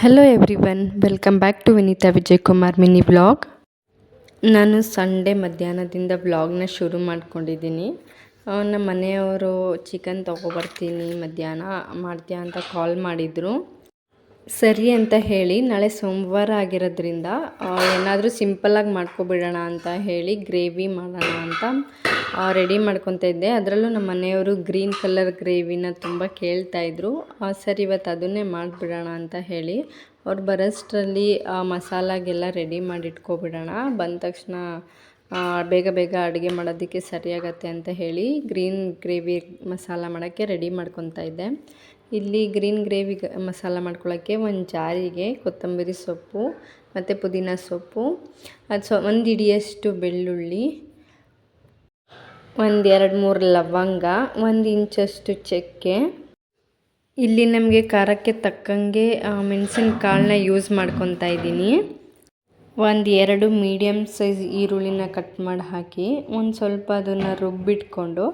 Hello everyone welcome back to Vineeta Vijay Kumar mini vlog ನಾನು Sunday ಮಧ್ಯಾಹ್ನದಿಂದ ಬ್ಲಾಗ್ನ ಶುರು ಮಾಡ್ಕೊಂಡಿದ್ದೀನಿ. ನಮ್ಮ ಮನೆಯವರು ಚಿಕನ್ ತೊಗೊಬರ್ತೀನಿ, ಮಧ್ಯಾಹ್ನ ಮಾಡ್ತೀಯ ಅಂತ ಕಾಲ್ ಮಾಡಿದರು. ಸರಿ ಅಂತ ಹೇಳಿ, ನಾಳೆ ಸೋಮವಾರ ಆಗಿರೋದ್ರಿಂದ ಏನಾದರೂ ಸಿಂಪಲ್ಲಾಗಿ ಮಾಡ್ಕೊಬಿಡೋಣ ಅಂತ ಹೇಳಿ ಗ್ರೇವಿ ಮಾಡೋಣ ಅಂತ ರೆಡಿ ಮಾಡ್ಕೊತಾ ಇದ್ದೆ. ಅದರಲ್ಲೂ ನಮ್ಮ ಮನೆಯವರು ಗ್ರೀನ್ ಕಲರ್ ಗ್ರೇವಿನ ತುಂಬ ಕೇಳ್ತಾಯಿದ್ರು ಸರಿ, ಇವತ್ತು ಅದನ್ನೇ ಮಾಡಿಬಿಡೋಣ ಅಂತ ಹೇಳಿ ಅವ್ರು ಬರೋಷ್ಟರಲ್ಲಿ ಮಸಾಲಾಗೆಲ್ಲ ರೆಡಿ ಮಾಡಿ ಇಟ್ಕೊಬಿಡೋಣ ಬಂದ ತಕ್ಷಣ ಬೇಗ ಬೇಗ ಅಡುಗೆ ಮಾಡೋದಕ್ಕೆ ಸರಿಯಾಗತ್ತೆ ಅಂತ ಹೇಳಿ ಗ್ರೀನ್ ಗ್ರೇವಿ ಮಸಾಲ ಮಾಡೋಕ್ಕೆ ರೆಡಿ ಮಾಡ್ಕೊತಾ ಇದ್ದೆ. ಇಲ್ಲಿ ಗ್ರೀನ್ ಗ್ರೇವಿ ಮಸಾಲ ಮಾಡ್ಕೊಳ್ಳೋಕ್ಕೆ ಒಂದು ಜಾರಿಗೆ ಕೊತ್ತಂಬರಿ ಸೊಪ್ಪು ಮತ್ತು ಪುದೀನ ಸೊಪ್ಪು, ಅದು ಸೊ, ಒಂದು ಹಿಡಿಯಷ್ಟು ಬೆಳ್ಳುಳ್ಳಿ ಒಂದು ಎರಡು ಮೂರು ಲವಂಗ, ಒಂದು ಇಂಚಷ್ಟು ಚಕ್ಕೆ. ಇಲ್ಲಿ ನಮಗೆ ಖಾರಕ್ಕೆ ತಕ್ಕಂಗೆ ಮೆಣಸಿನ ಕಾಳನ್ನ ಯೂಸ್ ಮಾಡ್ಕೊತಾ ಇದ್ದೀನಿ. ಒಂದು ಎರಡು ಮೀಡಿಯಮ್ ಸೈಜ್ ಈರುಳ್ಳಿನ ಕಟ್ ಮಾಡಿ ಹಾಕಿ, ಒಂದು ಸ್ವಲ್ಪ ಅದನ್ನು ರುಬ್ಬಿಟ್ಕೊಂಡು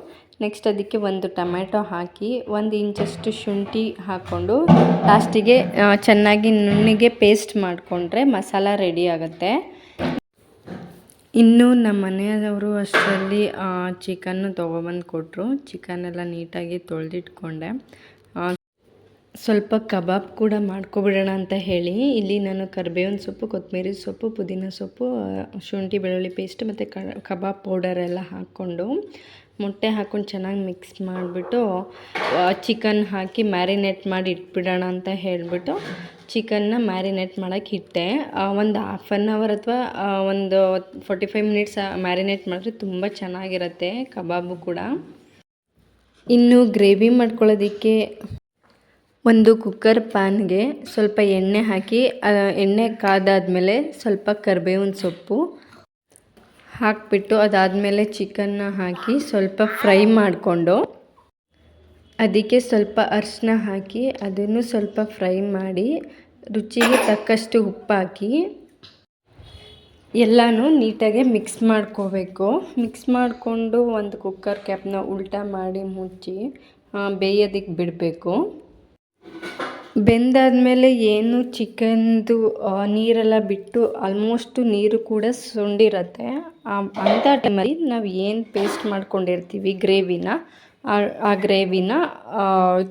ನೆಕ್ಸ್ಟ್ ಅದಕ್ಕೆ ಒಂದು ಟೊಮ್ಯಾಟೊ ಹಾಕಿ, ಒಂದು ಇಂಚಷ್ಟು ಶುಂಠಿ ಹಾಕ್ಕೊಂಡು ಲಾಸ್ಟಿಗೆ ಚೆನ್ನಾಗಿ ನುಣ್ಣಗೆ ಪೇಸ್ಟ್ ಮಾಡಿಕೊಂಡ್ರೆ ಮಸಾಲ ರೆಡಿ ಆಗುತ್ತೆ. ಇನ್ನು ನಮ್ಮ ಮನೆಯವರು ಅಷ್ಟರಲ್ಲಿ ಚಿಕನ್ನು ತೊಗೊಬಂದು ಕೊಟ್ಟರು ಚಿಕನ್ನೆಲ್ಲ ನೀಟಾಗಿ ತೊಳೆದಿಟ್ಕೊಂಡೆ. ಸ್ವಲ್ಪ ಕಬಾಬ್ ಕೂಡ ಮಾಡ್ಕೊಬಿಡೋಣ ಅಂತ ಹೇಳಿ. ಇಲ್ಲಿ ನಾನು ಕರಿಬೇವಿನ ಸೊಪ್ಪು, ಕೊತ್ತಂಬರಿ ಸೊಪ್ಪು, ಪುದೀನ ಸೊಪ್ಪು ಶುಂಠಿ, ಬೆಳ್ಳುಳ್ಳಿ ಪೇಸ್ಟ್ ಮತ್ತು ಕಬಾಬ್ ಪೌಡರ್ ಎಲ್ಲ ಹಾಕ್ಕೊಂಡು ಮೊಟ್ಟೆ ಹಾಕ್ಕೊಂಡು ಚೆನ್ನಾಗಿ ಮಿಕ್ಸ್ ಮಾಡಿಬಿಟ್ಟು ಚಿಕನ್ ಹಾಕಿ ಮ್ಯಾರಿನೇಟ್ ಮಾಡಿ ಇಟ್ಬಿಡೋಣ ಅಂತ ಹೇಳಿಬಿಟ್ಟು ಚಿಕನ್ನ ಮ್ಯಾರಿನೇಟ್ ಮಾಡೋಕ್ಕೆ ಇಟ್ಟೆ. ಒಂದು ಹಾಫ್ ಆನ್ ಅವರ್ ಅಥವಾ ಒಂದು ಫೋರ್ಟಿ ಫೈವ್ ಮಿನಿಟ್ಸ್ ಮ್ಯಾರಿನೇಟ್ ಮಾಡಿದ್ರೆ ತುಂಬ ಚೆನ್ನಾಗಿರುತ್ತೆ ಕಬಾಬು ಕೂಡ. ಇನ್ನು ಗ್ರೇವಿ ಮಾಡ್ಕೊಳ್ಳೋದಕ್ಕೆ ಒಂದು ಕುಕ್ಕರ್ ಪ್ಯಾನ್ಗೆ ಸ್ವಲ್ಪ ಎಣ್ಣೆ ಹಾಕಿ ಎಣ್ಣೆ ಕಾದಾದಮೇಲೆ ಸ್ವಲ್ಪ ಕರಿಬೇವಿನ ಸೊಪ್ಪು ಹಾಕಿಬಿಟ್ಟು ಅದಾದಮೇಲೆ ಚಿಕನ್ನ ಹಾಕಿ ಸ್ವಲ್ಪ ಫ್ರೈ ಮಾಡಿಕೊಂಡು, ಅದಕ್ಕೆ ಸ್ವಲ್ಪ ಅರಿಶಿನ ಹಾಕಿ ಅದನ್ನು ಸ್ವಲ್ಪ ಫ್ರೈ ಮಾಡಿ ರುಚಿಗೆ ತಕ್ಕಷ್ಟು ಉಪ್ಪಾಕಿ ಎಲ್ಲನೂ ನೀಟಾಗಿ ಮಿಕ್ಸ್ ಮಾಡ್ಕೋಬೇಕು. ಮಿಕ್ಸ್ ಮಾಡಿಕೊಂಡು ಒಂದು ಕುಕ್ಕರ್ ಕ್ಯಾಪ್ನ ಉಲ್ಟಾ ಮಾಡಿ ಮುಚ್ಚಿ ಬೇಯೋದಕ್ಕೆ ಬಿಡಬೇಕು. ಬೆಂದಾದಮೇಲೆ ಏನು ಚಿಕನ್ದು ನೀರೆಲ್ಲ ಬಿಟ್ಟು ಆಲ್ಮೋಸ್ಟು ನೀರು ಕೂಡ ಸುಂಡಿರತ್ತೆ. ಅಂಥ ಟೈಮಲ್ಲಿ ನಾವು ಏನು ಪೇಸ್ಟ್ ಮಾಡ್ಕೊಂಡಿರ್ತೀವಿ, ಗ್ರೇವಿನ ಆ ಗ್ರೇವಿನ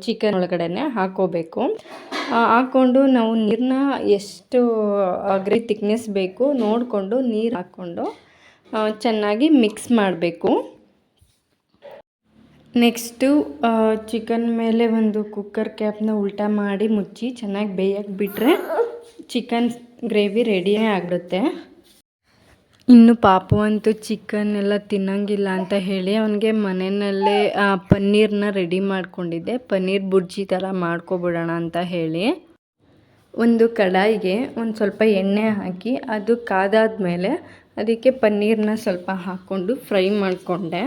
ಚಿಕನ್ ಒಳಗಡೆ ಹಾಕೋಬೇಕು. ಹಾಕ್ಕೊಂಡು ನಾವು ನೀರನ್ನ ಎಷ್ಟು ಗ್ರೇವಿ ತಿಕ್ನೆಸ್ ಬೇಕು ನೋಡಿಕೊಂಡು ನೀರು ಹಾಕ್ಕೊಂಡು ಚೆನ್ನಾಗಿ ಮಿಕ್ಸ್ ಮಾಡಬೇಕು. ನೆಕ್ಸ್ಟು ಚಿಕನ್ ಮೇಲೆ ಒಂದು ಕುಕ್ಕರ್ ಕ್ಯಾಪ್ನ ಉಲ್ಟಾ ಮಾಡಿ ಮುಚ್ಚಿ ಚೆನ್ನಾಗಿ ಬೇಯಕ್ಕೆ ಬಿಟ್ಟರೆ ಚಿಕನ್ ಗ್ರೇವಿ ರೆಡಿಯೇ ಆಗಿರುತ್ತೆ ಇನ್ನು ಪಾಪು ಅಂತೂ ಚಿಕನ್ ಎಲ್ಲ ತಿನ್ನಂಗಿಲ್ಲ ಅಂತ ಹೇಳಿ ಅವನಿಗೆ ಮನೆಯಲ್ಲೇ ಪನ್ನೀರನ್ನ ಪನ್ನೀರ್ನ ರೆಡಿ ಮಾಡಿಕೊಂಡಿದ್ದೆ. ಪನ್ನೀರ್ ಬುರ್ಜಿ ಥರ ಮಾಡ್ಕೊಬಿಡೋಣ ಅಂತ ಹೇಳಿ. ಒಂದು ಕಡಾಯಿಗೆ ಒಂದು ಸ್ವಲ್ಪ ಎಣ್ಣೆ ಹಾಕಿ, ಅದು ಕಾದಾದ ಮೇಲೆ ಅದಕ್ಕೆ ಪನ್ನೀರನ್ನ ಸ್ವಲ್ಪ ಹಾಕ್ಕೊಂಡು ಫ್ರೈ ಮಾಡಿಕೊಂಡೆ.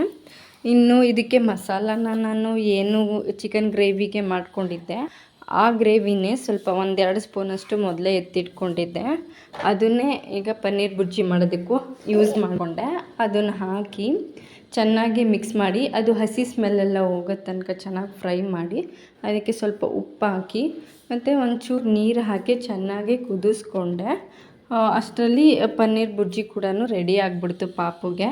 ಇನ್ನು ಇದಕ್ಕೆ ಮಸಾಲಾನ ನಾನು ಏನು ಚಿಕನ್ ಗ್ರೇವಿಗೆ ಮಾಡ್ಕೊಂಡಿದ್ದೆ. ಆ ಗ್ರೇವಿನೇ ಸ್ವಲ್ಪ ಒಂದೆರಡು ಸ್ಪೂನಷ್ಟು ಮೊದಲೇ ಎತ್ತಿಟ್ಕೊಂಡಿದ್ದೆ. ಅದನ್ನೇ ಈಗ ಪನ್ನೀರ್ ಬುಜ್ಜಿ ಮಾಡೋದಕ್ಕೂ ಯೂಸ್ ಮಾಡಿಕೊಂಡೆ. ಅದನ್ನು ಹಾಕಿ ಚೆನ್ನಾಗಿ ಮಿಕ್ಸ್ ಮಾಡಿ, ಅದು ಹಸಿ ಸ್ಮೆಲ್ಲೆಲ್ಲ ಹೋಗೋ ತನಕ ಚೆನ್ನಾಗಿ ಫ್ರೈ ಮಾಡಿ, ಅದಕ್ಕೆ ಸ್ವಲ್ಪ ಉಪ್ಪು ಹಾಕಿ, ಮತ್ತು ಒಂಚೂರು ನೀರು ಹಾಕಿ ಚೆನ್ನಾಗಿ ಕುದಿಸ್ಕೊಂಡೆ. ಅಷ್ಟರಲ್ಲಿ ಪನ್ನೀರ್ ಬುಜ್ಜಿ ಕೂಡ ರೆಡಿ ಆಗಿಬಿಡ್ತು ಪಾಪುಗೆ.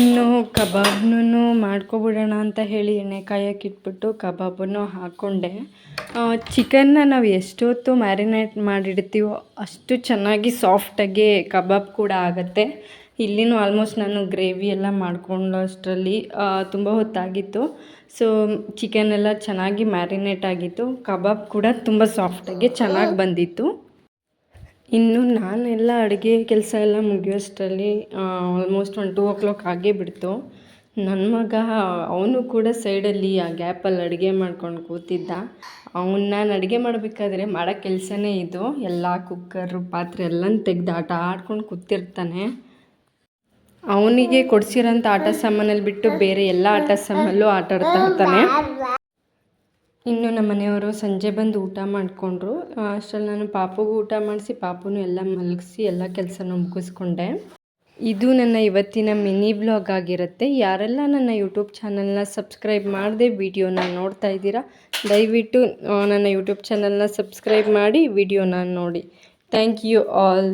ಇನ್ನು ಕಬಾಬ್ನೂ ಮಾಡ್ಕೊಬಿಡೋಣ ಅಂತ ಹೇಳಿ ಎಣ್ಣೆ ಕಾಯಕ್ಕೆ ಇಟ್ಬಿಟ್ಟು ಕಬಾಬನ್ನು ಹಾಕ್ಕೊಂಡೆ. ಚಿಕನ್ನ ನಾವು ಎಷ್ಟೊತ್ತು ಮ್ಯಾರಿನೇಟ್ ಮಾಡಿಡ್ತೀವೋ ಅಷ್ಟು ಚೆನ್ನಾಗಿ ಸಾಫ್ಟಾಗಿ ಕಬಾಬ್ ಕೂಡ ಆಗುತ್ತೆ. ಇಲ್ಲಿನೂ ಆಲ್ಮೋಸ್ಟ್ ನಾನು ಗ್ರೇವಿ ಎಲ್ಲ ಮಾಡ್ಕೊಂಡಷ್ಟರಲ್ಲಿ ತುಂಬ ಹೊತ್ತಾಗಿತ್ತು. ಸೊ ಚಿಕನ್ ಎಲ್ಲ ಚೆನ್ನಾಗಿ ಮ್ಯಾರಿನೇಟ್ ಆಗಿತ್ತು. ಕಬಾಬ್ ಕೂಡ ತುಂಬ ಸಾಫ್ಟಾಗಿ ಚೆನ್ನಾಗಿ ಬಂದಿತ್ತು. ಇನ್ನು ನಾನೆಲ್ಲ ಅಡುಗೆ ಕೆಲಸ ಎಲ್ಲ ಮುಗಿಯೋಷ್ಟರಲ್ಲಿ almost one two o'clock ಆಗೇ ಬಿಡ್ತು. ನನ್ನ ಮಗ ಅವನು ಕೂಡ ಸೈಡಲ್ಲಿ ಆ ಗ್ಯಾಪಲ್ಲಿ ಅಡುಗೆ ಮಾಡ್ಕೊಂಡು ಕೂತಿದ್ದ. ಅವನ್ನ ನಾನು ಅಡುಗೆ ಮಾಡಬೇಕಾದ್ರೆ ಮಾಡೋ ಕೆಲಸನೇ ಇದು. ಎಲ್ಲ ಕುಕ್ಕರು ಪಾತ್ರೆ ಎಲ್ಲನೂ ತೆಗ್ದು ಆಟ ಆಡ್ಕೊಂಡು ಕೂತಿರ್ತಾನೆ. ಅವನಿಗೆ ಕೊಡಿಸಿರೋಂಥ ಆಟ ಸಾಮಾನಲ್ಲಿ ಬಿಟ್ಟು ಬೇರೆ ಎಲ್ಲ ಆಟ ಸಾಮಾನಲ್ಲೂ ಆಟ ಆಡ್ತಾ ಇರ್ತಾನೆ. ಇನ್ನು ನಮ್ಮ ಮನೆಯವರು ಸಂಜೆ ಬಂದು ಊಟ ಮಾಡಿಕೊಂಡ್ರು. ಅಷ್ಟರಲ್ಲಿ ನಾನು ಪಾಪುಗೂ ಊಟ ಮಾಡಿಸಿ, ಪಾಪುನೂ ಎಲ್ಲ ಮಲಗಿಸಿ, ಎಲ್ಲ ಕೆಲಸನೂ ಮುಗಿಸ್ಕೊಂಡೆ. ಇದು ನನ್ನ ಇವತ್ತಿನ ಮಿನಿ ಬ್ಲಾಗ್ ಆಗಿರುತ್ತೆ. ಯಾರೆಲ್ಲ ನನ್ನ ಯೂಟ್ಯೂಬ್ ಚಾನಲ್ನ ಸಬ್ಸ್ಕ್ರೈಬ್ ಮಾಡದೆ ವಿಡಿಯೋನ ನೋಡ್ತಾ ಇದ್ದೀರಾ, ದಯವಿಟ್ಟು ನನ್ನ ಯೂಟ್ಯೂಬ್ ಚಾನಲ್ನ ಸಬ್ಸ್ಕ್ರೈಬ್ ಮಾಡಿ ವಿಡಿಯೋನ ನೋಡಿ. Thank you all.